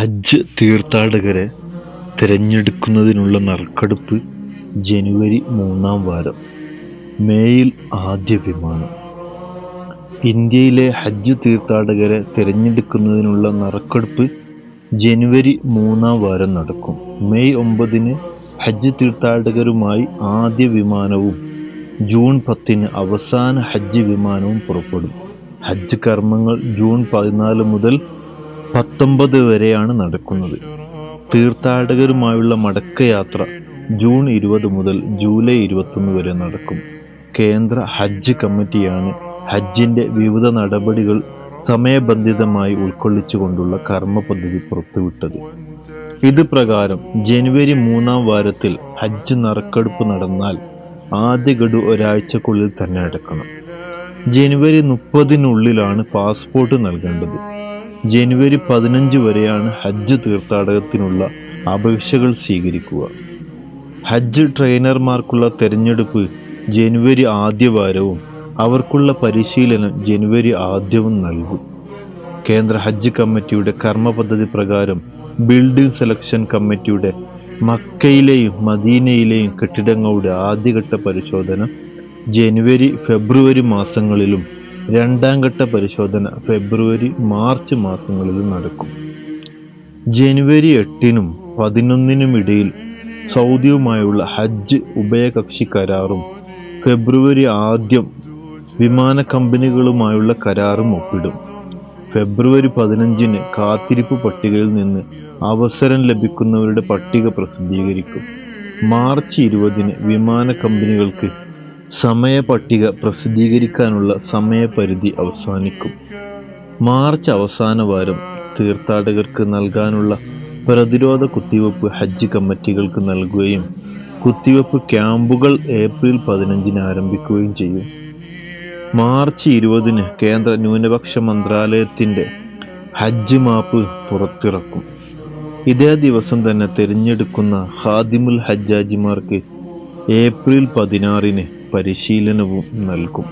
ഹജ്ജ് തീർത്ഥാടകരെ തിരഞ്ഞെടുക്കുന്നതിനുള്ള നറുക്കെടുപ്പ് ജനുവരി മൂന്നാം വാരം മേയിൽ ആദ്യ വിമാനം. ഇന്ത്യയിലെ ഹജ്ജ് തീർത്ഥാടകരെ തിരഞ്ഞെടുക്കുന്നതിനുള്ള നറുക്കെടുപ്പ് ജനുവരി മൂന്നാം വാരം നടക്കും. മെയ് ഒമ്പതിന് ഹജ്ജ് തീർത്ഥാടകരുമായി ആദ്യ വിമാനവും ജൂൺ പത്തിന് അവസാന ഹജ്ജ് വിമാനവും പുറപ്പെടും. ഹജ്ജ് കർമ്മങ്ങൾ ജൂൺ പതിനാല് മുതൽ പത്തൊമ്പത് വരെയാണ് നടക്കുന്നത്. തീർത്ഥാടകരുമായുള്ള മടക്കയാത്ര ജൂൺ ഇരുപത് മുതൽ ജൂലൈ ഇരുപത്തൊന്ന് വരെ നടക്കും. കേന്ദ്ര ഹജ്ജ് കമ്മിറ്റിയാണ് ഹജ്ജിന്റെ വിവിധ നടപടികൾ സമയബന്ധിതമായി ഉൾക്കൊള്ളിച്ചുകൊണ്ടുള്ള കർമ്മ പദ്ധതി പുറത്തുവിട്ടത്. ഇത് പ്രകാരം ജനുവരി മൂന്നാം വാരത്തിൽ ഹജ്ജ് നറുക്കെടുപ്പ് നടന്നാൽ ആദ്യ ഗഡു ഒരാഴ്ചക്കുള്ളിൽ തന്നെ അടക്കണം. ജനുവരി മുപ്പതിനുള്ളിലാണ് പാസ്പോർട്ട് നൽകേണ്ടത്. ജനുവരി പതിനഞ്ച് വരെയാണ് ഹജ്ജ് തീർത്ഥാടകത്തിനുള്ള അപേക്ഷകൾ സ്വീകരിക്കുക. ഹജ്ജ് ട്രെയിനർമാർക്കുള്ള തെരഞ്ഞെടുപ്പ് ജനുവരി ആദ്യവാരവും അവർക്കുള്ള പരിശീലനം ജനുവരി ആദ്യവും നൽകും. കേന്ദ്ര ഹജ്ജ് കമ്മിറ്റിയുടെ കർമ്മ പദ്ധതി പ്രകാരം ബിൽഡിംഗ് സെലക്ഷൻ കമ്മിറ്റിയുടെ മക്കയിലെയും മദീനയിലെയും കെട്ടിടങ്ങളുടെ ആദ്യഘട്ട പരിശോധന ജനുവരി ഫെബ്രുവരി മാസങ്ങളിലും രണ്ടാം ഘട്ട പരിശോധന ഫെബ്രുവരി മാർച്ച് മാസങ്ങളിൽ നടക്കും. ജനുവരി എട്ടിനും പതിനൊന്നിനും ഇടയിൽ സൗദിയുമായുള്ള ഹജ്ജ് ഉഭയകക്ഷി കരാറും ഫെബ്രുവരി ആദ്യം വിമാന കമ്പനികളുമായുള്ള കരാറും ഒപ്പിടും. ഫെബ്രുവരി പതിനഞ്ചിന് കാത്തിരിപ്പ് പട്ടികയിൽ നിന്ന് അവസരം ലഭിക്കുന്നവരുടെ പട്ടിക പ്രസിദ്ധീകരിക്കും. മാർച്ച് ഇരുപതിന് വിമാന കമ്പനികൾക്ക് സമയ പട്ടിക പ്രസിദ്ധീകരിക്കാനുള്ള സമയപരിധി അവസാനിക്കും. മാർച്ച് അവസാന വാരം തീർത്ഥാടകർക്ക് നൽകാനുള്ള പ്രതിരോധ കുത്തിവയ്പ്പ് ഹജ്ജ് കമ്മിറ്റികൾക്ക് നൽകുകയും കുത്തിവയ്പ്പ് ക്യാമ്പുകൾ ഏപ്രിൽ പതിനഞ്ചിന് ആരംഭിക്കുകയും ചെയ്യും. മാർച്ച് ഇരുപതിന് കേന്ദ്ര ന്യൂനപക്ഷ മന്ത്രാലയത്തിന്റെ ഹജ്ജ് മാപ്പ് പുറത്തിറക്കും. ഇതേ ദിവസം തന്നെ തിരഞ്ഞെടുക്കുന്ന ഹാദിമുൽ ഹജ്ജാജിമാർക്ക് ഏപ്രിൽ പതിനാറിന് പരിശീലനവും നൽകും.